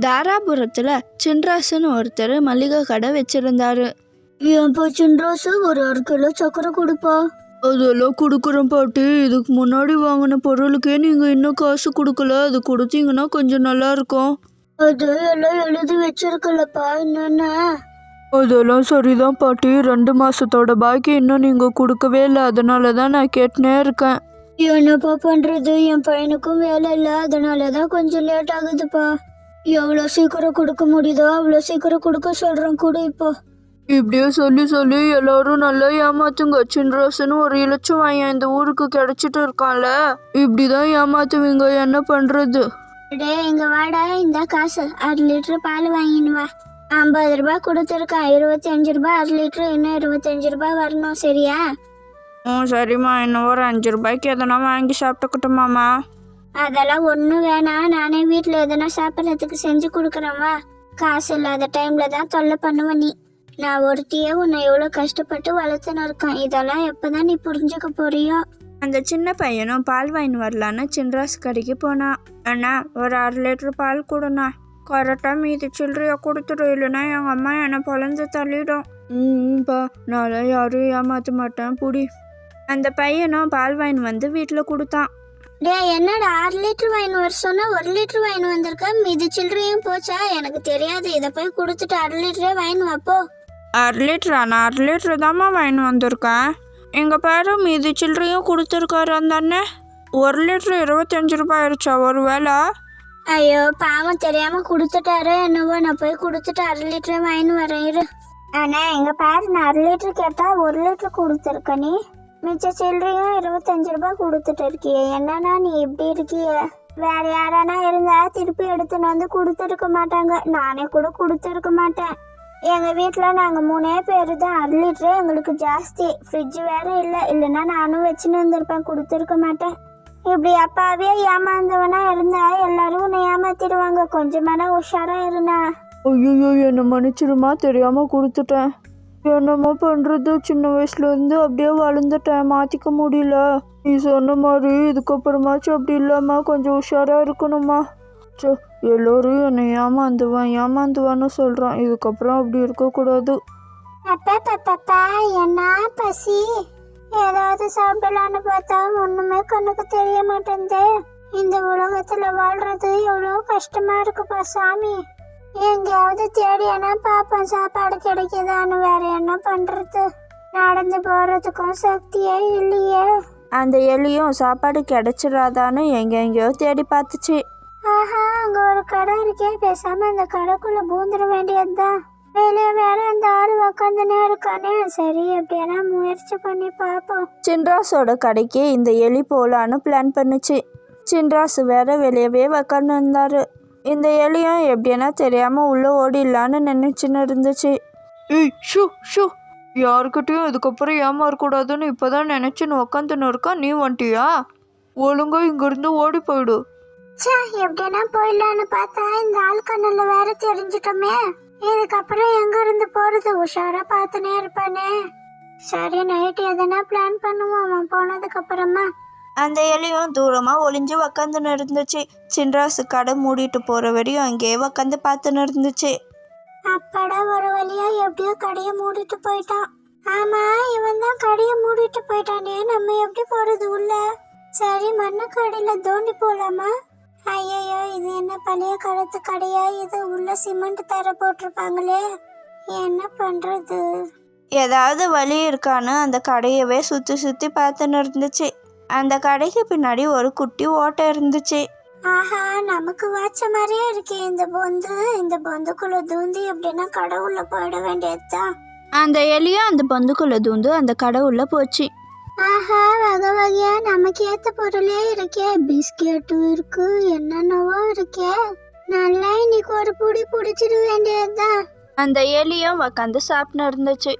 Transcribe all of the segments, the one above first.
தாராபுரத்துல சின்ராசுன்னு ஒருத்தர் மளிகை கடை வச்சிருந்தாரு. ஏன்பா சின்ராசு? ஒரு அரை கிலோ சக்கரை கொடுப்பா. அதெல்லாம் கொடுக்குறேன் பாட்டி. இதுக்கு முன்னாடி வாங்கின பொருளுக்கே நீங்க இன்னும் காசு கொடுக்கல. அது கொடுத்தீங்கன்னா கொஞ்சம் நல்லா இருக்கும். அது எல்லாம் எழுதி வச்சிருக்கலப்பா. என்னென்ன? அதெல்லாம் சரிதான் பாட்டி. ரெண்டு மாசத்தோட பாக்கி இன்னும் நீங்க கொடுக்கவே இல்லை. அதனால தான் நான் கேட்டுனே இருக்கேன். என்னப்பா பண்றது? என் பையனுக்கும் வேலை இல்லை. அதனால தான் கொஞ்சம் லேட் ஆகுதுப்பா. எவ்வளோ சீக்கிரம் கொடுக்க முடியுதோ அவ்வளோ சீக்கிரம் கொடுக்க சொல்கிறேன் கொடு இப்போ. இப்படியே சொல்லி சொல்லி எல்லாரும் நல்லா ஏமாத்துங்க. சின்ராசுன்னு ஒரு இலட்சம் வாயன் இந்த ஊருக்கு கிடைச்சிட்டு இருக்கான்ல. இப்படிதான் ஏமாத்துவீங்க. என்ன பண்றது? டேய் இங்க வாடா. இந்த காசு. அரை லிட்டர் பால் வாங்கின்னு வா. ஐம்பது ரூபாய் கொடுத்துருக்கேன் இருபத்தஞ்சு ரூபாய் அரை லிட்டர். இன்னும் இருபத்தஞ்சு ரூபாய் வரணும். சரியா? ம் சரிம்மா. இன்னும் ஒரு அஞ்சு ரூபாய்க்கு எதனா வாங்கி சாப்பிட்டுக்கட்டுமாம்மா. அதெல்லாம் ஒன்றும் வேணாம். நானே வீட்டில் எதனா சாப்பிட்றதுக்கு செஞ்சு கொடுக்குறேன்வா காசு இல்லாத டைமில் தான் தொல்லை பண்ணுவ நீ. நான் ஒருத்தியே உன்னை எவ்வளோ கஷ்டப்பட்டு வளர்த்துன்னு இருக்கேன். இதெல்லாம் எப்போ தான் நீ புரிஞ்சுக்க போறியோ? அந்த சின்ன பையனும் பால் வாங்கி வரலான்னு சின்ராஸ் கடைக்கு போனான் அண்ணா ஒரு அரை லிட்டர் பால் கொடுண்ணா. கரெக்டாக மீதி சில்லறையை கொடுத்துரு இல்லைன்னா எங்கள் அம்மா என்னை பொழந்து தள்ளிடும். பா. நான் யாரும் ஏமாற்ற மாட்டேன். புடி. அந்த பையனும் பால் வாங்கி வந்து வீட்டில் கொடுத்தான். டேய் என்னடா ஆறு லிட்டர் வாங்கின்னு வர சொன்னா ஒரு லிட்டர் வாங்கின்னு வந்திருக்க? மீதி சில்லறையும் போச்சா? எனக்கு தெரியாது. இதை போய் கொடுத்துட்டு அரை லிட்டரே வாங்கின்னு வாப்போ. அரை லிட்டரா? நான் அரை லிட்டர் தாம்மா வாங்கி வந்திருக்கேன். எங்கள் பேரு மீதி சில்லறையும் கொடுத்துருக்காரு அந்த ஒரு லிட்டர் இருபத்தஞ்சு ரூபாய் ஆயிடுச்சா ஒரு வேளை. ஐயோ பாவம் தெரியாம கொடுத்துட்டாரு என்னவோ. நான் போய் கொடுத்துட்டு அரை லிட்டர் வாங்கின்னு வரேன் இரு. ஆனா எங்க பாரு நான் அரை லிட்டர் கேட்டா ஒரு லிட்டர் கொடுத்துருக்க நீ. மிச்ச சில்லறையும் இருபத்தஞ்சு ரூபாய் கொடுத்துட்டு இருக்கியே. என்னன்னா நீ இப்படி இருக்கிய? வேற யாரானா இருந்தா திருப்பி எடுத்துன்னு வந்து கொடுத்துருக்க மாட்டாங்க. நானே கூட கொடுத்துருக்க மாட்டேன். எங்க வீட்டில் நாங்க மூணே பேரு தான். அரை லிட்டரே எங்களுக்கு ஜாஸ்தி. ஃப்ரிட்ஜ் வேற இல்லை. இல்லைன்னா நானும் வச்சுன்னு வந்திருப்பேன். கொடுத்துருக்க மாட்டேன். இப்படி அப்பாவே ஏமாந்தவனா இருந்தா எல்லாரும் உன்னை ஏமாத்திடுவாங்க. கொஞ்சமான உஷாரா இருந்தா ஐயோ என்னை மன்னிச்சிருமா தெரியாம கொடுத்துட்டேன். என்னம்மா பண்ணுறது சின்ன வயசுலேருந்து அப்படியே வளர்ந்துட்டேன். மாற்றிக்க முடியல. நீ சொன்ன மாதிரி இதுக்கப்புறமாச்சும் அப்படி இல்லாமல் கொஞ்சம் உஷாராக இருக்கணுமா சோ எல்லோரும் என்னை ஏமாந்துவான் ஏமாந்துவான்னு சொல்கிறான் இதுக்கப்புறம் அப்படி இருக்கக்கூடாது. அப்பா பாப்பா என்ன பசி? ஏதாவது சாப்பிடலான்னு பார்த்தா ஒன்றுமே கண்ணுக்கு தெரிய மாட்டேங்குது. இந்த உலகத்தில் வாழ்றது எவ்வளோ கஷ்டமாக இருக்குப்பா சாமி. எங்கேயாவது தேடியானா பாப்பேன் சாப்பாடு கிடைக்குதான்னு வேற என்ன பண்றது? நடந்து போறதுக்கும் சக்தியே இல்லையே. அந்த எலியும் சாப்பாடு கிடைச்சிடாதான்னு எங்கெங்கேயோ தேடி பார்த்துச்சு. ஆஹா அங்க ஒரு கடை இருக்கே. பேசாம அந்த கடைக்குள்ள பூந்துட வேண்டியதுதான். வெளியே வேற அந்த ஆள் உக்காந்துனே இருக்கானே. சரி எப்படியானா முயற்சி பண்ணி பார்ப்போம். சின்ராஸோட கடைக்கு இந்த எலி போகலான்னு பிளான் பண்ணுச்சு. சின்ராஸ் வேற வெளியவே உக்காந்து இருந்தாரு இந்த எலியும் எப்படின்னா தெரியாமல் உள்ளே ஓடிடலான்னு நினைச்சுன்னு இருந்துச்சு. ஏய் ஷூ ஷூ. யாருக்கிட்டையும் இதுக்கப்புறம் ஏமாறக்கூடாதுன்னு இப்போ தான் நினச்சின்னு உக்காந்துன்னு இருக்கா? நீ வந்துட்டியா ஒழுங்கா இங்கேருந்து ஓடி போயிடு. ச்சே எப்படியானா போயிடலான்னு பார்த்தா இந்த ஆள் கண்ணுல வேற தெரிஞ்சிட்டோமே. இதுக்கப்புறம் எங்க இருந்து போறது? உஷாரா பார்த்துனே இருப்பானே. சரி நைட் எதனா பிளான் பண்ணுவோம். அவன் போனதுக்கு அப்புறமா அந்த எலியும் தூரமாக ஒளிஞ்சு உக்காந்துன்னு இருந்துச்சு சின்ராசு கடை மூடிட்டு போகிற வரையும் அங்கேயே உக்காந்து பார்த்துன்னு இருந்துச்சு அப்பாடா ஒரு வழியா எப்படியோ கடையை மூடிட்டு போயிட்டான். ஆமா இவன் தான் கடையை மூடிட்டு போயிட்டானே நம்ம எப்படி போறது உள்ள? சரி மண்ணு கடையில தோண்டி போலாமா? ஐயையோ இது என்ன பழைய காலத்து கடையா? இது உள்ள சிமெண்ட் தர போட்டிருப்பாங்களே என்ன பண்றது? ஏதாவது வழி இருக்கான்னு அந்த கடையவே சுற்றி சுற்றி பார்த்துன்னு இருந்துச்சு அந்த கடைக்கு பின்னாடி ஒரு குட்டி ஓட்டை இருந்துச்சு. ஆஹா நமக்கு வாச்ச மாதிரியே இருக்கே இந்த பொந்து. இந்த பொந்துக்குள்ள தூந்தி எப்படின்னா கடவுள்ல போயிட வேண்டியதுதான். அந்த எலியும் அந்த பந்துக்குள்ள தூந்து அந்த கடை உள்ள போச்சு. ஆஹா வகை வகையா நமக்கு ஏத்த பொருளே இருக்கே. பிஸ்கெட்டும் இருக்கு என்னென்னவோ இருக்கே. நல்லா இன்னைக்கு ஒரு புடி புடிச்சிட வேண்டியதுதான். அந்த எலியும் உக்காந்து சாப்பிட்டு இருந்துச்சு.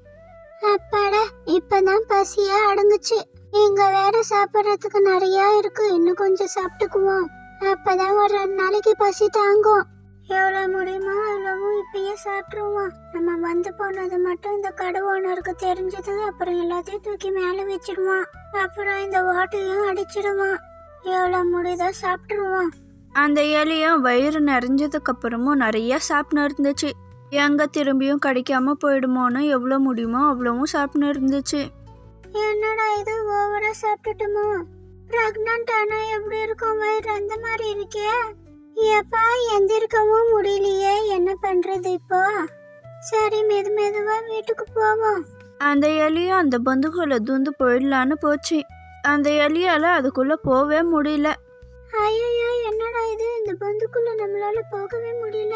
அப்பாடா இப்பதான் பசியா அடங்குச்சு. இங்க வேற சாப்பிட்றதுக்கு நிறைய இருக்கு. இன்னும் கொஞ்சம் சாப்பிட்டுக்குவோம். அப்பதான் ஒரு ரெண்டு நாளைக்கு பசி தாங்கும். எவ்வளோ முடியுமோ அவ்வளவும் இப்பயே சாப்பிட்ருவோம் நம்ம வந்து போனது மட்டும் இந்த கடை ஓனருக்கு தெரிஞ்சது. அப்புறம் எல்லாத்தையும் தூக்கி மேலே வச்சிடுவான் அப்புறம் இந்த ஓட்டையும் அடிச்சிடுவான். எவ்வளோ முடியுதோ சாப்பிட்ருவோம் அந்த எலியும் வயிறு நிறைஞ்சதுக்கு அப்புறமும் நிறைய சாப்பிட்டு இருந்துச்சு. எங்க திரும்பியும் கிடைக்காம போயிடுமோன்னு எவ்வளோ முடியுமோ அவ்வளவும் சாப்பிட்டு இருந்துச்சு. என்னடா இது? ஓவரா சாப்பிட்டுட்டுமோ? பிரெக்னன்ட் ஆனா எப்படி இருக்கும்? வயிறு அந்த மாதிரி இருக்கே. எப்பா எந்திரிக்கவும் முடியலையே. என்ன பண்றது இப்போ? சரி மெது மெதுவா வீட்டுக்கு போவோம். அந்த எலியும் அந்த பந்துக்குள்ள தூந்து போயிடலான்னு போச்சு. அந்த எலியால அதுக்குள்ள போவே முடியல. ஐயோ என்னடா இது? இந்த பந்துக்குள்ள நம்மளால போகவே முடியல.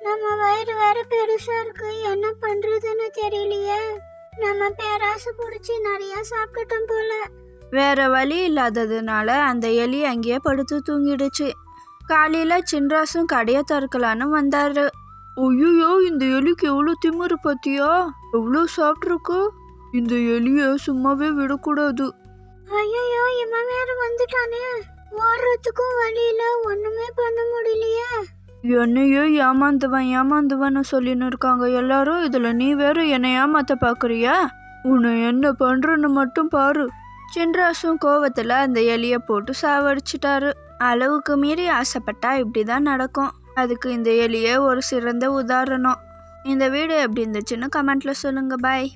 நம்ம வயிறு வேற பெருசா இருக்கு. என்ன பண்றதுன்னு தெரியலையே. நம்ம பேராசை புடிச்சு நிறைய சாப்பிட்டுட்டோம் போல. வேற வழி இல்லாததுனால அந்த எலி அங்கேயே படுத்து தூங்கிடுச்சு. காலையில சின்ராசும் கடையை திறக்கலான்னு வந்தாரு. ஐயோ இந்த எலிக்கு எவ்வளோ திமிரு பத்தியா? எவ்வளோ சாப்பிட்ருக்கு இந்த எலியை சும்மாவே விடக்கூடாது. ஐயோ இவன் வேற வந்துட்டானே. ஓடுறதுக்கும் வழி இல்ல. ஒண்ணுமே பண்ண முடியலையே. என்னையே ஏமாந்துவன் ஏமாந்துவன்னு சொல்லின்னு இருக்காங்க எல்லாரும். இதுல நீ வேற என்னை ஏமாத்த பாக்குறியா? உன்னை என்ன பண்றன்னு மட்டும் பாரு. சின்ராசும் கோவத்தில் அந்த எலிய போட்டு சாவடிச்சிட்டாரு. அளவுக்கு மீறி ஆசைப்பட்டா இப்படிதான் நடக்கும். அதுக்கு இந்த எலியே ஒரு சிறந்த உதாரணம். இந்த வீடியோ எப்படி இருந்துச்சுன்னு கமெண்ட்ல சொல்லுங்க. பாய்